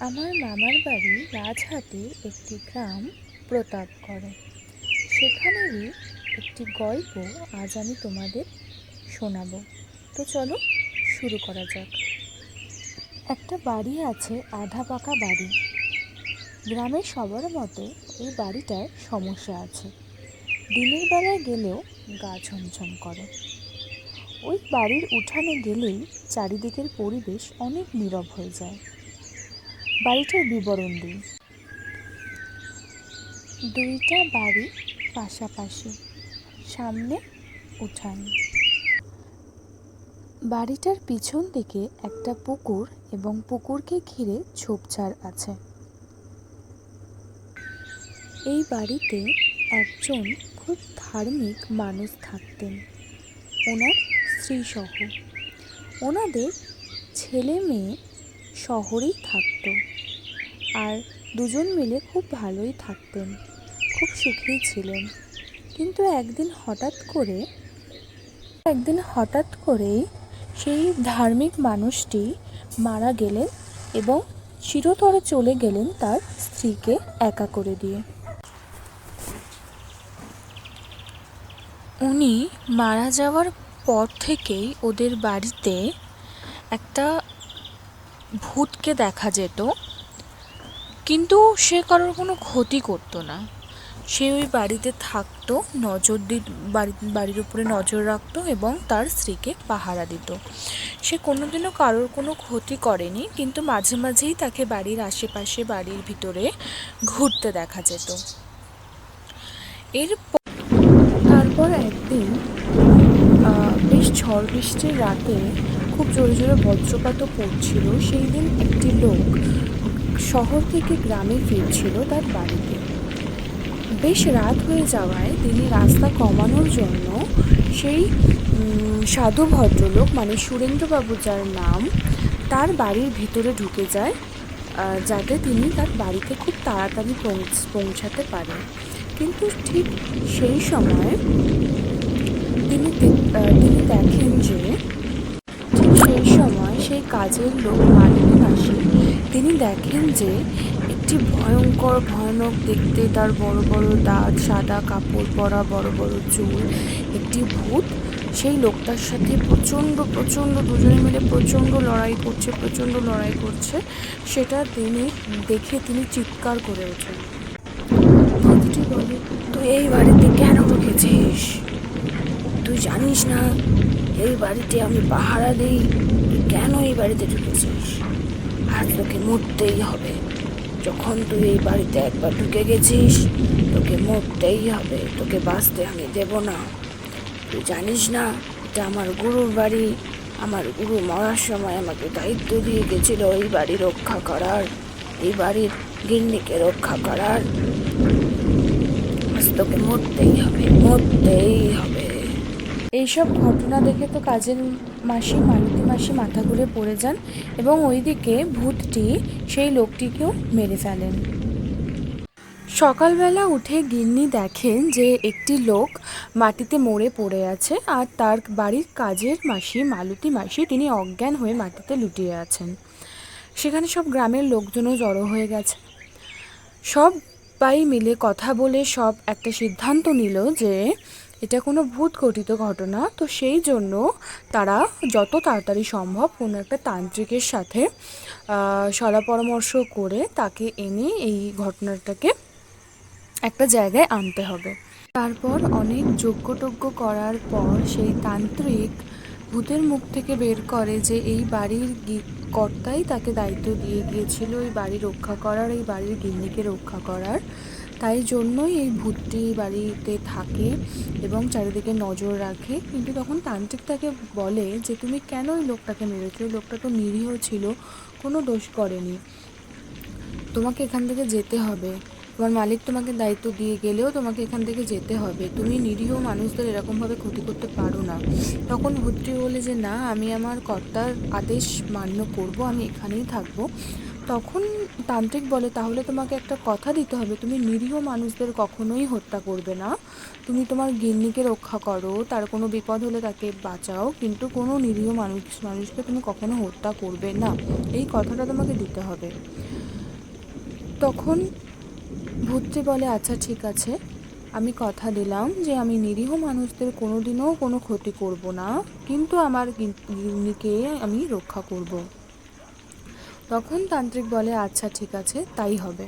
আমার মামার বাড়ি রাজহাটে একটি গ্রাম প্রতাপগড়ে সেখানেরই একটি গল্প আজ আমি তোমাদের শোনাবো। তো চলো শুরু করা যাক। একটা বাড়ি আছে আধা পাকা বাড়ি। গ্রামের সবার মতো এই বাড়িটার সমস্যা আছে। দিনের বেলায় গেলেও গা ছমছম করে। ওই বাড়ির উঠানে গেলেই চারিদিকের পরিবেশ অনেক নীরব হয়ে যায়। বাড়িটার বিবরণ দিই দুইটা বাড়ি পাশাপাশি, সামনে উঠান। বাড়িটার পিছন দিকে একটা পুকুর এবং পুকুরকে ঘিরে ঝোপঝাড় আছে। এই বাড়িতে একজন খুব ধার্মিক মানুষ থাকতেন। ওনার স্ত্রীসহ। ওনাদের ছেলে মেয়ে শহরেই থাকতো। আর দুজন মিলে খুব ভালোই থাকতেন, খুব সুখেই ছিলেন। কিন্তু একদিন হঠাৎ করে, একদিন হঠাৎ করেই সেই ধার্মিক মানুষটি মারা গেলেন এবং চিরতরে চলে গেলেন তার স্ত্রীকে একা করে দিয়ে। উনি মারা যাওয়ার পর থেকেই ওদের বাড়িতে একটা ভূতকে দেখা যেত। কিন্তু সে কারোর কোনো ক্ষতি করতো না। সে ওই বাড়িতে থাকতো, নজর দি, বাড়ি, বাড়ির উপরে নজর রাখতো এবং তার স্ত্রীকে পাহারা দিত। সে কোনোদিনও কারোর কোনো ক্ষতি করেনি, কিন্তু মাঝে মাঝেই তাকে বাড়ির আশেপাশে, বাড়ির ভিতরে ঘুরতে দেখা যেত। এর তারপর একদিন বেশ ঝড় বৃষ্টির রাতে খুব জোরে জোরে বজ্রপাতও পড়ছিল। সেই দিন একটি লোক শহর থেকে গ্রামে ফিরছিল তার বাড়িতে। বেশ রাত হয়ে যাওয়ায় তিনি রাস্তা কমানোর জন্য সেই সাধু ভদ্রলোক মানে সুরেন্দ্রবাবু যার নাম, তার বাড়ির ভিতরে ঢুকে যায় যাতে তিনি তার বাড়িতে খুব তাড়াতাড়ি পৌঁছ- পৌঁছাতে পারেন। কিন্তু ঠিক সেই সময় তিনি তিনি দেখেন যে ঠিক সেই সময় সেই কাজের লোক মালিক মাসি তিনি দেখেন যে একটি ভয়ঙ্কর, ভয়ানক দেখতে তার বড় বড় দাঁত, সাদা কাপড় পরা বড় বড় চুল, একটি ভূত। সেই লোকটার সাথে প্রচণ্ড প্রচণ্ড, দুজনে মিলে প্রচণ্ড লড়াই করছে, প্রচণ্ড লড়াই করছে। সেটা তিনি দেখে তিনি চিৎকার করে ওঠেন। বলে, তুই এই বাড়িতে কেন ঢুকেছিস? তুই জানিস না, এই বাড়িতে আমি পাহারা দিই কেন এই বাড়িতে ঢুকেছিস? আজ তোকে মরতেই হবে। যখন তুই এই বাড়িতে একবার ঢুকে গেছিস, তোকে মরতেই হবে। তোকে বাঁচতে আমি দেব না। তুই জানিস না, এটা আমার গুরুর বাড়ি। আমার গুরু মরার সময় আমাকে দায়িত্ব দিয়ে গেছিল এই বাড়ি রক্ষা করার। এই বাড়ির গিন্নিকে রক্ষা করার। আজ তোকে মরতেই হবে মরতেই হবে। এইসব ঘটনা দেখে তো কাজের মাসি মালতী মাসি মাথা ঘুরে পড়ে যান এবং ওইদিকে ভূতটি সেই লোকটিকেও মেরে ফেলেন। সকালবেলা উঠে গিন্নি দেখেন যে একটি লোক মাটিতে মরে পড়ে আছে আর তার বাড়ির কাজের মাসি, মালতী মাসি তিনি অজ্ঞান হয়ে মাটিতে লুটিয়ে আছেন। সেখানে সব গ্রামের লোকজনও জড়ো হয়ে গেছে। সব সবাই মিলে কথা বলে সব একটা সিদ্ধান্ত নিল যে এটা কোনো ভূত ঘটিত ঘটনা, তো সেই জন্য তারা যত তাড়াতাড়ি সম্ভব কোনো একটা তান্ত্রিকের সাথে সলা পরামর্শ করে তাকে এনে এই ঘটনাটাকে একটা জায়গায় আনতে হবে। তারপর অনেক যজ্ঞটজ্ঞ করার পর সেই তান্ত্রিক ভূতের মুখ থেকে বের করে যে এই বাড়ির কর্তাই তাকে দায়িত্ব দিয়ে গিয়েছিল, এই বাড়ি রক্ষা করার, এই বাড়ির গিন্নিকে রক্ষা করার। তাই জন্যই এই ভূতটি বাড়িতে থাকে এবং চারিদিকে নজর রাখে। কিন্তু তখন তান্ত্রিক তাকে বলে যে, তুমি কেন ওই লোকটাকে মেরেছো? ওই লোকটা তো নিরীহ ছিল, কোনো দোষ করেনি। তোমাকে এখান থেকে যেতে হবে। তোমার মালিক তোমাকে দায়িত্ব দিয়ে গেলেও তোমাকে এখান থেকে যেতে হবে। তুমি নিরীহ মানুষদের এরকমভাবে ক্ষতি করতে পারো না। তখন ভূতটি বলে যে, না, আমি আমার কর্তার আদেশ মান্য করব। আমি এখানেই থাকব। তখন তান্ত্রিক বলে, তাহলে তোমাকে একটা কথা দিতে হবে। তুমি নিরীহ মানুষদের কখনোই হত্যা করবে না। তুমি তোমার গিন্নিকে রক্ষা করো। তার কোনো বিপদ হলে তাকে বাঁচাও। কিন্তু কোনো নিরীহ মানুষ, মানুষকে তুমি কখনো হত্যা করবে না। এই কথাটা তোমাকে দিতে হবে। তখন ভূতটি বলে আচ্ছা ঠিক আছে। আমি কথা দিলাম যে, আমি নিরীহ মানুষদের কোনোদিনও কোনো ক্ষতি করব না। কিন্তু আমার গিন্নিকে আমি রক্ষা করব। তখন তান্ত্রিক বলে আচ্ছা ঠিক আছে তাই হবে।